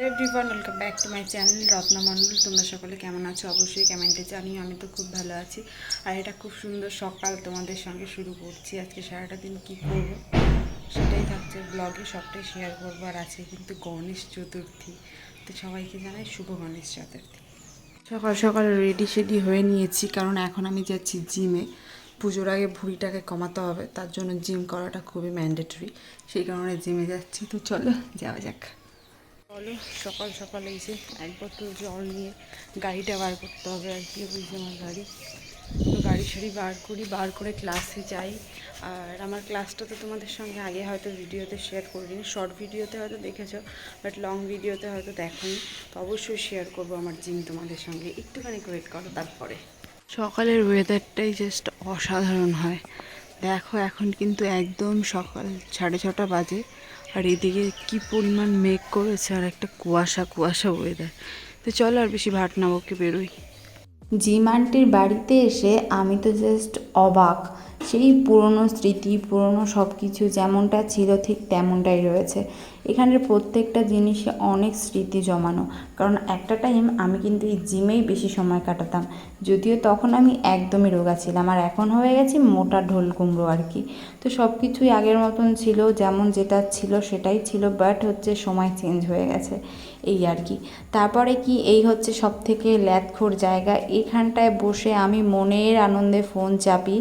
Hello everyone welcome back to my channel Ratna Mondal তোমরা সকলে কেমন আছো? অবশ্যই কমেন্টে জানিও, আমি তো খুব ভালো আছি। আর এটা খুব সুন্দর সকাল তোমাদের সঙ্গে শুরু করছি। আজকে সারাটা দিন কী করব? সেটাই থাকছে ব্লগে সবটাই শেয়ার করব। আর আছে কিন্তু গণেশ চতুর্থী। তো সবাইকে জানাই শুভ গণেশ চতুর্থী। সকাল সকাল রেডি সেডি হয়ে নিয়েছি, কারণ এখন আমি যাচ্ছি জিমে পুজোর আগে ভুঁড়িটাকে কমাতে হবে, তার জন্য জিম করাটা খুবই ম্যান্ডেটরি সেই কারণে জিমে যাচ্ছি, তো চলো যাওয়া যাক। চলো সকাল সকাল এই যে এক জল নিয়ে গাড়িটা বার করতে হবে আর কি বুঝছে আমার গাড়ি। তো গাড়ি সাড়ি বার করি, বার করে ক্লাসে যাই। আর আমার ক্লাসটা তো তোমাদের সঙ্গে আগে হয়তো ভিডিওতে শেয়ার করিনি শর্ট ভিডিওতে হয়তো দেখেছ বাট লং ভিডিওতে হয়তো দেখোনি। তো অবশ্যই শেয়ার করব আমার জিম তোমাদের সঙ্গে। একটুখানি ওয়েট করো তারপরে। সকালের ওয়েদারটাই জাস্ট অসাধারণ হয়। দেখো, এখন কিন্তু একদম সকাল সাড়ে ছটা বাজে, আর এদিকে কি পরিমাণ মেঘ করেছে আর একটা কুয়াশা কুয়াশা ওয়েদার তো চলো আর বেশি ভাট না বকে বেরোই। জিম আন্টির বাড়িতে এসে আমি তো জাস্ট অবাক। সেই পুরনো স্মৃতি, পুরনো সব কিছু যেমনটা ছিল ঠিক তেমনটাই রয়েছে। এখানের প্রত্যেকটা জিনিসে অনেক স্মৃতি জমানো। কারণ একটা টাইম আমি কিন্তু এই জিমেই বেশি সময় কাটাতাম। যদিও তখন আমি একদমই রোগা ছিলাম, আর এখন হয়ে গেছি মোটা ঢোল কুমড়ো আর কি। তো সব কিছুই আগের মতন ছিল, যেমন যেটা ছিল সেটাই ছিল বাট হচ্ছে সময় চেঞ্জ হয়ে গেছে। এই আর কি। তারপরে কি এই হচ্ছে সব থেকে ল্যাথখোর জায়গা। এখানটায় বসে আমি মনের আনন্দে ফোন চাপি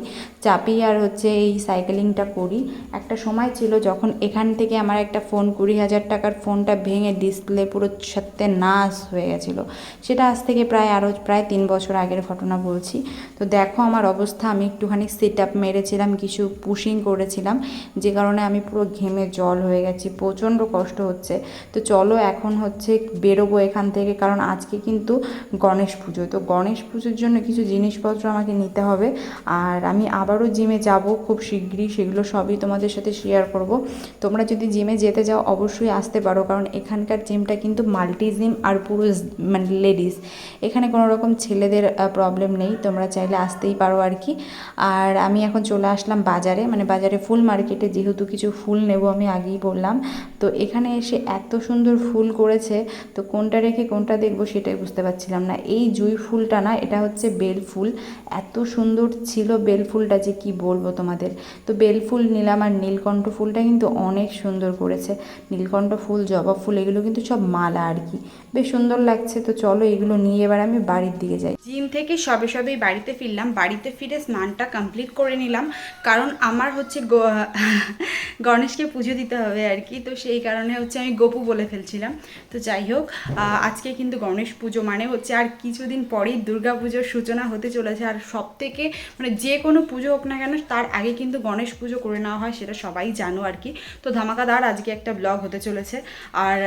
চাপি আর হচ্ছে এই সাইকেলিংটা করি। একটা সময় ছিল যখন এখান থেকে আমার একটা ফোন কুড়ি হাজার টাকার ফোনটা ভেঙে ডিসপ্লে পুরো সত্যে নাশ হয়ে গেছিল। সেটা আজ থেকে প্রায় আরও প্রায় তিন বছর আগের ঘটনা বলছি। তো দেখো আমার অবস্থা, আমি একটুখানি সিট আপ মেরেছিলাম, কিছু পুশিং করেছিলাম, যে কারণে আমি পুরো ঘেমে জল হয়ে গেছি, প্রচণ্ড কষ্ট হচ্ছে। তো চলো এখন হচ্ছে বেরোবো এখান থেকে, কারণ আজকে কিন্তু গণেশ পুজো। তো গণেশ পুজোর জন্য কিছু জিনিসপত্র আমাকে নিতে হবে। আর আমি আবারও জিমে যাব খুব শীঘ্রই সেগুলো সবই তোমাদের সাথে শেয়ার করব। তোমরা যদি জিমে যেতে যাও অবশ্যই আসতে পারো, কারণ এখানকার জিমটা কিন্তু মাল্টি জিম আর পুরো মানে লেডিস এখানে কোনো রকম ছেলেদের প্রবলেম নেই, তোমরা চাইলে আসতেই পারো আর কি। আর আমি এখন চলে আসলাম বাজারে মানে বাজারে ফুল মার্কেটে যেহেতু কিছু ফুল নেব আমি আগেই বললাম। তো এখানে এসে এত সুন্দর ফুল করেছে তো কোনটা রেখে কোনটা দেখব সেটাই বুঝতে পারছিলাম না। এই জুঁই ফুলটা না, এটা হচ্ছে বেল ফুল। এত সুন্দর ছিল বেল ফুলটা যে কি বলব তোমাদের। তো বেল ফুল নিলাম আর নীলকণ্ঠ ফুলটা কিন্তু অনেক সুন্দর করেছে। নীলকণ্ঠ ফুল, জবা ফুল, এগুলো কিন্তু সব মালা আর কি। বেশ সুন্দর লাগছে, তো চলো এগুলো নিয়ে এবার আমি বাড়ির দিকে যাই। জিম থেকে সবে সবেই বাড়িতে ফিরলাম। বাড়িতে ফিরে স্নানটা কমপ্লিট করে নিলাম। কারণ আমার হচ্ছে গণেশকে পুজো দিতে হবে আর কি। তো সেই কারণে হচ্ছে আমি গপু বলে ফেলছিলাম। তো যাই হোক আজকে কিন্তু গণেশ পুজো মানে হচ্ছে আর কিছুদিন পরেই দুর্গা পুজোর সূচনা হতে চলেছে। আর সব থেকে মানে যে কোনো পুজো হোক না কেন, তার আগে কিন্তু গণেশ পুজো করে নেওয়া হয় সেটা সবাই জানো আর কি। তো ধামাকাদার আজকে একটা ব্লগ হতে চলেছে। আর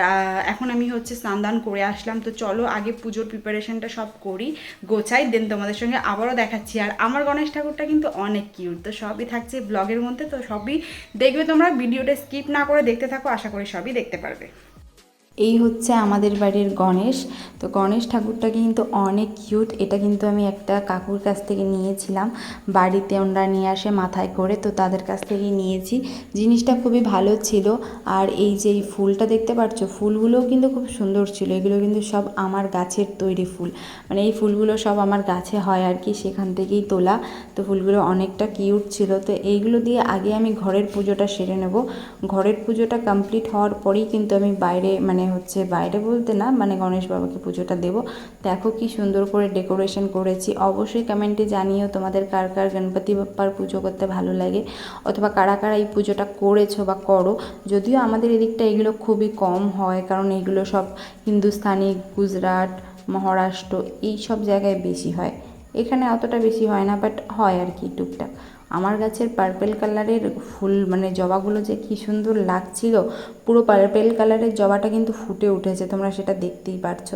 এখন আমি হচ্ছে স্নান দান করে আসলাম। তো চলো আগে পুজোর প্রিপারেশনটা সব করি, গোছাই দেন তোমাদের সঙ্গে আবারও দেখাচ্ছি। আর আমার গণেশ ঠাকুরটা কিন্তু অনেক কিউট তো সবই থাকছে ব্লগের মধ্যে। তো সবই দেখবে তোমরা, ভিডিওটা স্কিপ না করে দেখতে থাকো, আশা করি সবই দেখতে পারবে। এই হচ্ছে আমাদের বাড়ির গণেশ। তো গণেশ ঠাকুরটা কিন্তু অনেক কিউট এটা কিন্তু আমি একটা কাকুর কাছ থেকে নিয়েছিলাম। বাড়িতে ওনারা নিয়ে আসে মাথায় করে, তো তাদের কাছ থেকেই নিয়েছি। জিনিসটা খুবই ভালো ছিল। আর এই যে এই ফুলটা দেখতে পাচ্ছ ফুলগুলোও কিন্তু খুব সুন্দর ছিল। এগুলো কিন্তু সব আমার গাছের তৈরি ফুল। মানে এই ফুলগুলো সব আমার গাছে হয় আর কি, সেখান থেকেই তোলা। তো ফুলগুলো অনেকটা কিউট ছিল। তো এইগুলো দিয়ে আগে আমি ঘরের পুজোটা সেরে নেব। ঘরের পুজোটা কমপ্লিট হওয়ার পরেই কিন্তু আমি বাইরে মানে হচ্ছে বাইরে বলতে না মানে গণেশ বাবাকে পুজোটা দেব। দেখো কি সুন্দর করে ডেকোরেশন করেছি। অবশ্যই কমেন্টে জানিও তোমাদের কার কার গণপতি বাপ্পার পুজো করতে ভালো লাগে, অথবা কারা কারা এই পুজোটা করেছ বা করো। যদিও আমাদের এদিকটা এগুলো খুবই কম হয়, কারণ এগুলো সব হিন্দুস্তানি গুজরাট, মহারাষ্ট্র এই সব জায়গায় বেশি হয়। এখানে অতটা বেশি হয় না বাট হয় আর কি টুকটাক। আমার গাছের পার্পেল কালারের ফুল মানে জবাগুলো যে কি সুন্দর লাগছিল, পুরো পার্পেল কালারের জবাটা কিন্তু ফুটে উঠেছে, তোমরা সেটা দেখতেই পারছ।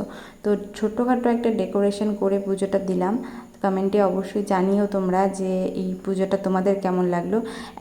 তো ছোট্টখাটো একটা ডেকোরেশন করে পুজোটা দিলাম। কমেন্টে অবশ্যই জানিও তোমরা যে এই পুজোটা তোমাদের কেমন লাগল।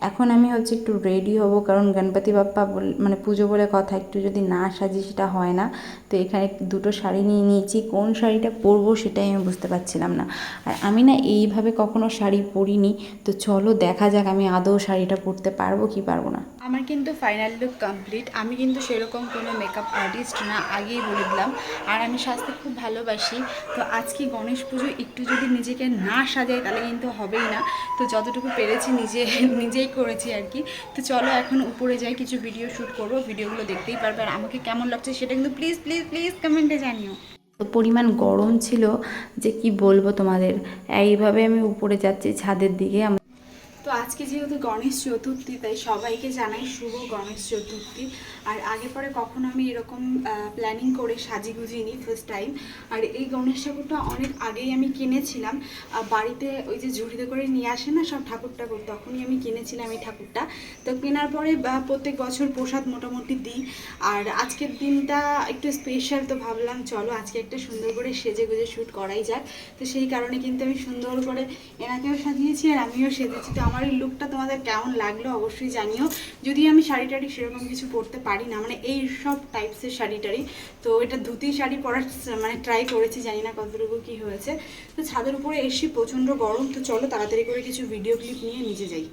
এখন আমি হচ্ছে একটু রেডি হব, কারণ গণপতি বাপ্পা মানে পুজো বলে কথা, একটু যদি না সাজি সেটা হয় না। তো এখানে দুটো শাড়ি নিয়ে নিয়েছি, কোন শাড়িটা পরবো সেটাই আমি বুঝতে পারছিলাম না। আর আমি না এইভাবে কখনো শাড়ি পরিনি, তো চলো দেখা যাক আমি আদৌ শাড়িটা পরতে পারব কি পারব না। আমার কিন্তু ফাইনাল লুক কমপ্লিট আমি কিন্তু সেরকম কোনো মেকআপ আর্টিস্ট না, আগেই বলে দিলাম। আর আমি সাজতে খুব ভালোবাসি, তো আজকে গণেশ পুজো, একটু যদি নিজেকে না সাজাই তাহলে কিন্তু হবেই না। তো যতটুকু পেরেছি নিজে, নিজেই করেছি আর কি। তো চলো এখন উপরে যাই, কিছু ভিডিও শ্যুট করব ভিডিওগুলো দেখতেই পারবে। আর আমাকে কেমন লাগছে সেটা কিন্তু প্লিজ প্লিজ প্লিজ কমেন্টে জানিও। পরিমাণ গরম ছিল, যে কি বলব তোমাদের? এইভাবে আমি উপরে যাচ্ছি, ছাদের দিকে তো আজকে যেহেতু গণেশ চতুর্থী, তাই সবাইকে জানাই শুভ গণেশ চতুর্থী। আর আগে পরে কখনো আমি এরকম প্ল্যানিং করে সাজি গুজিনি ফার্স্ট টাইম আর এই গণেশ ঠাকুরটা অনেক আগেই আমি কিনেছিলাম। বাড়িতে ওই যে ঝুড়িতে করে নিয়ে আসে না সব ঠাকুর ঠাকুর তখনই আমি কিনেছিলাম এই ঠাকুরটা। তো কেনার পরে প্রত্যেক বছর প্রসাদ মোটামুটি দিই। আর আজকের দিনটা একটু স্পেশাল তো ভাবলাম চলো আজকে একটা সুন্দর করে সেজে গুজে শ্যুট করাই যাক। তো সেই কারণে কিন্তু আমি সুন্দর করে এনাকেও সাজিয়েছি আর আমিও সেজেছি। তো আমার এই লুকটা তোমাদের কেমন লাগল অবশ্যই জানিও। যদি আমি শাড়ি টাড়ি সেরকম কিছু পরতে পারি না মানে এই সব টাইপসের শাড়ি টাড়ি, তো এটা ধুতি শাড়ি পরার মানে ট্রাই করেছি, জানি না কতটুকু কী হয়েছে। তো ছাদের উপরে এসে প্রচণ্ড গরম, তো চলো তাড়াতাড়ি করে কিছু ভিডিও ক্লিপ নিয়ে নিচে যাই।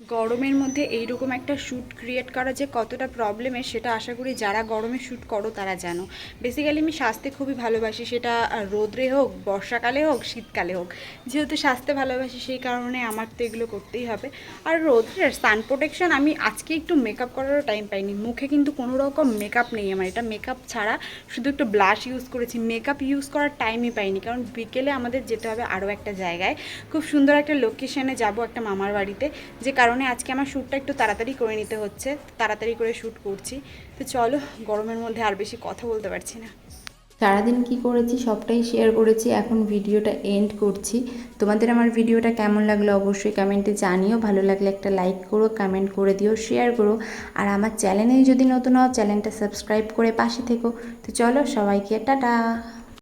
গরমের মধ্যে এইরকম একটা শ্যুট ক্রিয়েট করা যে কতটা প্রবলেমের সেটা আশা করি যারা গরমে শ্যুট করো তারা জানো। বেসিক্যালি আমি স্বাস্থ্যে খুবই ভালোবাসি, সেটা রোদ্রে হোক, বর্ষাকালে হোক, শীতকালে হোক। যেহেতু স্বাস্থ্যে ভালোবাসি, সেই কারণে আমার তো এগুলো করতেই হবে। আর রোদ্রে সান প্রোটেকশন আমি আজকে একটু মেকআপ করারও টাইম পাইনি। মুখে কিন্তু কোনো রকম মেকআপ নেই আমার। এটা মেকআপ ছাড়া শুধু একটু ব্লাশ ইউজ করেছি। মেকআপ ইউজ করার টাইমই পাইনি। কারণ বিকেলে আমাদের যেতে হবে আরও একটা জায়গায়। খুব সুন্দর একটা লোকেশনে যাব একটা মামার বাড়িতে, যে কারণে আজকে আমার শ্যুটটা একটু তাড়াতাড়ি করে নিতে হচ্ছে। তাড়াতাড়ি করে শ্যুট করছি। তো চলো, গরমের মধ্যে আর বেশি কথা বলতে পারছি না। সারাদিন কি করেছি, সবটাই শেয়ার করেছি, এখন ভিডিওটা এন্ড করছি। তোমাদের আমার ভিডিওটা কেমন লাগল অবশ্যই কমেন্টে জানিও। ভালো লাগলে একটা লাইক করো কমেন্ট করে দিও শেয়ার করো। আর আমার চ্যানেলে যদি নতুন হও চ্যানেলটা সাবস্ক্রাইব করে পাশে থেকো। তো চলো, সবাইকে টাটা।